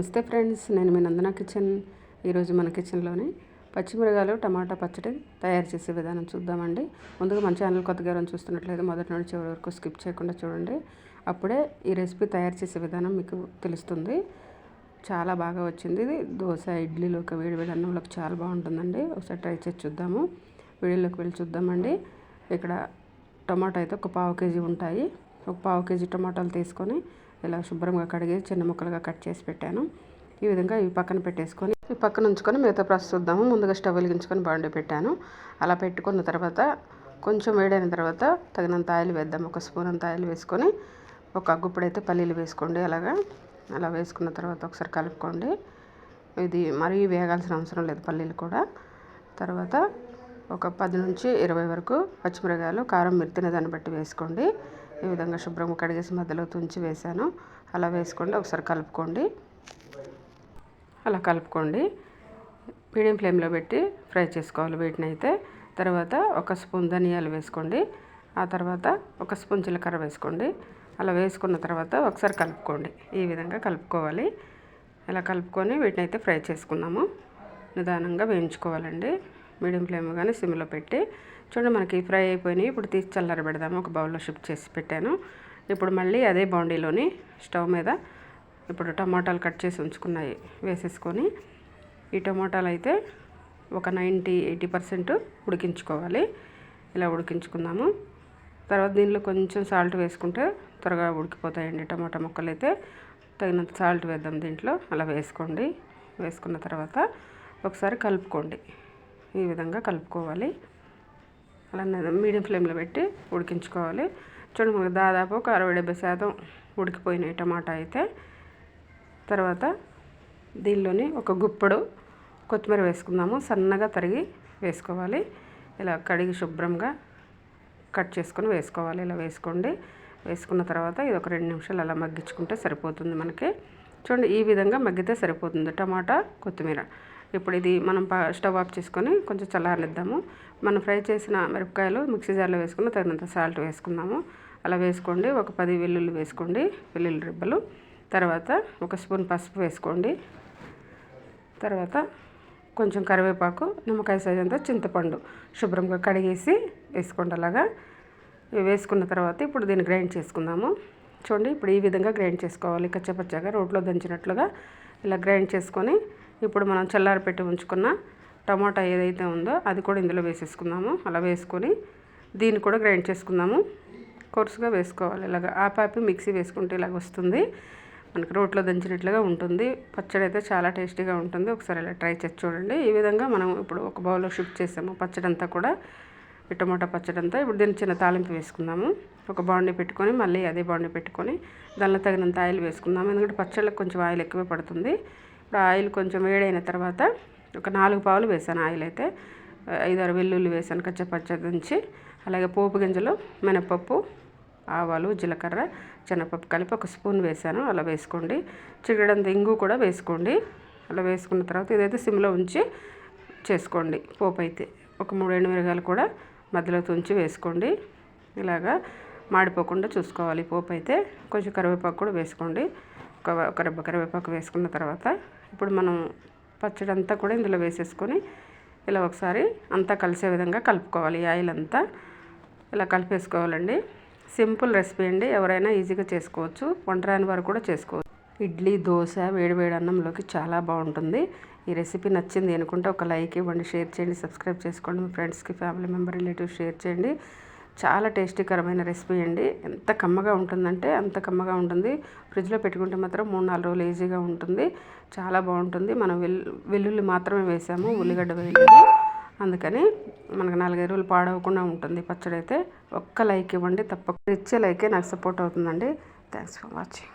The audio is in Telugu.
నమస్తే ఫ్రెండ్స్ నేను మీ నందన కిచెన్. ఈరోజు మన కిచెన్లోని పచ్చిమిరగాయలు టమాటా పచ్చడి తయారు చేసే విధానం చూద్దామండి. ముందుగా మన ఛానల్ కొత్తగా ఎవరైనా చూస్తున్నట్లయితే మొదటి నుండి చివరి వరకు స్కిప్ చేయకుండా చూడండి. అప్పుడే ఈ రెసిపీ తయారు చేసే విధానం మీకు తెలుస్తుంది. చాలా బాగా వచ్చింది ఇది. దోశ ఇడ్లీలోకి వేడి వేడి అన్నంలోకి చాలా బాగుంటుందండి. ఒకసారి ట్రై చేసి చూద్దాము. వీడియోలోకి వెళ్ళి చూద్దామండి. ఇక్కడ టమాటా అయితే ఒక పావు కేజీ ఉంటాయి. ఒక పావు కేజీ టమాటాలు తీసుకొని ఇలా శుభ్రంగా కడిగి చిన్న ముక్కలుగా కట్ చేసి పెట్టాను. ఈ విధంగా ఇవి పక్కన పెట్టేసుకొని ఈ పక్కన ఉంచుకొని మిగతా ప్రాసెస్ చూద్దాము. ముందుగా స్టవ్ వెలిగించుకొని బాండి పెట్టాను. అలా పెట్టుకున్న తర్వాత కొంచెం వేడైన తర్వాత తగినంత ఆయిల్ వేద్దాం. ఒక స్పూన్ అంత ఆయిల్ వేసుకొని ఒక గుప్పుడైతే పల్లీలు వేసుకోండి. అలాగా అలా వేసుకున్న తర్వాత ఒకసారి కలుపుకోండి. ఇది మరీ వేగాల్సిన అవసరం లేదు పల్లీలు కూడా. తర్వాత ఒక పది నుంచి ఇరవై వరకు పచ్చిమిరకాయలు కారం మిర్తిన దాన్ని బట్టి వేసుకోండి. ఈ విధంగా శుభ్రంగా కడిగేసి మధ్యలో తుంచి వేసాను అలా వేసుకోండి ఒకసారి కలుపుకోండి. అలా కలుపుకోండి. మీడియం ఫ్లేమ్లో పెట్టి ఫ్రై చేసుకోవాలి వీటిని అయితే తర్వాత ఒక స్పూన్ ధనియాలు వేసుకోండి. ఆ తర్వాత ఒక స్పూన్ జీలకర్ర వేసుకోండి. అలా వేసుకున్న తర్వాత ఒకసారి కలుపుకోండి. ఈ విధంగా కలుపుకోవాలి. ఇలా కలుపుకొని వీటిని అయితే ఫ్రై చేసుకున్నాము నిదానంగా వేయించుకోవాలండి. మీడియం ఫ్లేమ్ కానీ సిమ్లో పెట్టి చూడండి మనకి ఫ్రై అయిపోయినాయి. ఇప్పుడు తీసి చల్లార పెడదాము. ఒక బౌల్లో షిఫ్ట్ చేసి పెట్టాను. ఇప్పుడు మళ్ళీ అదే బాండీలోని స్టవ్ మీద ఇప్పుడు టమాటాలు కట్ చేసి ఉంచుకున్నాయి వేసేసుకొని. ఈ టమాటాలు అయితే ఒక నైంటీ ఎయిటీ పర్సెంట్ ఉడికించుకోవాలి. ఇలా ఉడికించుకుందాము. తర్వాత దీనిలో కొంచెం సాల్ట్ వేసుకుంటే త్వరగా ఉడికిపోతాయండి టమాటా ముక్కలు అయితే తగినంత సాల్ట్ వేద్దాం దీంట్లో. అలా వేసుకోండి. వేసుకున్న తర్వాత ఒకసారి కలుపుకోండి. ఈ విధంగా కలుపుకోవాలి. అలా మీడియం ఫ్లేమ్లో పెట్టి ఉడికించుకోవాలి. చూడండి మనకు దాదాపు ఒక అరవై డెబ్బై శాతం ఉడికిపోయినాయి టమాటా అయితే. తర్వాత దీనిలోని ఒక గుప్పడు కొత్తిమీర వేసుకుందాము. సన్నగా తరిగి వేసుకోవాలి. ఇలా కడిగి శుభ్రంగా కట్ చేసుకొని వేసుకోవాలి. ఇలా వేసుకోండి. వేసుకున్న తర్వాత ఇది ఒక రెండు నిమిషాలు అలా మగ్గించుకుంటే సరిపోతుంది మనకి. చూడండి ఈ విధంగా మగ్గితే సరిపోతుంది టమాటా కొత్తిమీర. ఇప్పుడు ఇది మనం స్టవ్ ఆఫ్ చేసుకొని కొంచెం చల్లారనిద్దాము. మనం ఫ్రై చేసిన మిరపకాయలు మిక్సీ జార్లో వేసుకుని తగినంత సాల్ట్ వేసుకుందాము అలా వేసుకోండి. ఒక పది వెల్లుల్లి వేసుకోండి వెల్లుల్లి రిబ్బలు. తర్వాత ఒక స్పూన్ పసుపు వేసుకోండి. తర్వాత కొంచెం కరివేపాకు నిమ్మకాయ సైజ్ అంతా చింతపండు శుభ్రంగా కడిగేసి వేసుకోండి అలాగా. వేసుకున్న తర్వాత ఇప్పుడు దీన్ని గ్రైండ్ చేసుకుందాము. చూడండి ఇప్పుడు ఈ విధంగా గ్రైండ్ చేసుకోవాలి. కచ్చపచ్చగా రోట్లో దంచినట్లుగా ఇలా గ్రైండ్ చేసుకొని ఇప్పుడు మనం చల్లారి పెట్టి ఉంచుకున్న టమాటా ఏదైతే ఉందో అది కూడా ఇందులో వేసేసుకుందాము. అలా వేసుకొని దీన్ని కూడా గ్రైండ్ చేసుకుందాము. కొరుసుగా వేసుకోవాలి. ఇలాగ ఆపాపి మిక్సీ వేసుకుంటే ఇలాగ వస్తుంది. మనకి రోట్లో దంచినట్లుగా ఉంటుంది. పచ్చడి అయితే చాలా టేస్టీగా ఉంటుంది. ఒకసారి ఇలా ట్రై చేసి చూడండి. ఈ విధంగా మనం ఇప్పుడు ఒక బౌల్లో షిఫ్ట్ చేసాము. పచ్చడి అంతా కూడా ఈ పచ్చడి అంతా ఇప్పుడు దీన్ని చిన్న తాలింపు వేసుకుందాము. ఒక బాండి పెట్టుకొని మళ్ళీ అదే బాండీ పెట్టుకొని దానిలో తగినంత ఆయిల్ వేసుకుందాము. ఎందుకంటే పచ్చళ్ళకి కొంచెం ఆయిల్ ఎక్కువే పడుతుంది. ఇప్పుడు ఆయిల్ కొంచెం వేడైన తర్వాత ఒక నాలుగు పావులు వేసాను ఆయిల్ అయితే. ఐదారు వెల్లుల్లి వేసాను కచ్చపచ్చ దంచి. అలాగే పోపు గింజలు మినపప్పు ఆవాలు జీలకర్ర శనగపప్పు కలిపి ఒక స్పూన్ వేసాను. అలా వేసుకోండి. చిగడంత ఇంగు కూడా వేసుకోండి. అలా వేసుకున్న తర్వాత ఇదైతే సిమ్లో ఉంచి చేసుకోండి. పోపు అయితే ఒక మూడు మిరగాయలు కూడా మధ్యలో తుంచి వేసుకోండి. ఇలాగా మాడిపోకుండా చూసుకోవాలి. పోపు అయితే కొంచెం కరివేపాకు కూడా వేసుకోండి. ఒక ఒక రెబ్బ కరివేపాకు వేసుకున్న తర్వాత ఇప్పుడు మనం పచ్చడి అంతా కూడా ఇందులో వేసేసుకొని ఇలా ఒకసారి అంతా కలిసే విధంగా కలుపుకోవాలి. ఆయిల్ అంతా ఇలా కలిపేసుకోవాలండి. సింపుల్ రెసిపీ అండి. ఎవరైనా ఈజీగా చేసుకోవచ్చు. వంటరాని వారు కూడా చేసుకోవచ్చు. ఇడ్లీ దోశ వేడి వేడి అన్నంలోకి చాలా బాగుంటుంది. ఈ రెసిపీ నచ్చింది అనుకుంటే ఒక లైక్ ఇవ్వండి షేర్ చేయండి సబ్స్క్రైబ్ చేసుకోండి. మీ ఫ్రెండ్స్కి ఫ్యామిలీ మెంబర్ రిలేటివ్స్ షేర్ చేయండి. చాలా టేస్టీకరమైన రెసిపీ అండి. ఎంత కమ్మగా ఉంటుందంటే అంత కమ్మగా ఉంటుంది. ఫ్రిడ్జ్లో పెట్టుకుంటే మాత్రం మూడు నాలుగు రోజులు ఈజీగా ఉంటుంది. చాలా బాగుంటుంది. మనం వెల్లుల్లి మాత్రమే వేసాము ఉల్లిగడ్డ వేయలేదు. అందుకని మనకు నాలుగైదు రోజులు పాడవకుండా ఉంటుంది పచ్చడి అయితే ఒక్క లైక్ ఇవ్వండి తప్పకుండా ఇచ్చే లైకే నాకు సపోర్ట్ అవుతుందండి. Thanks for watching.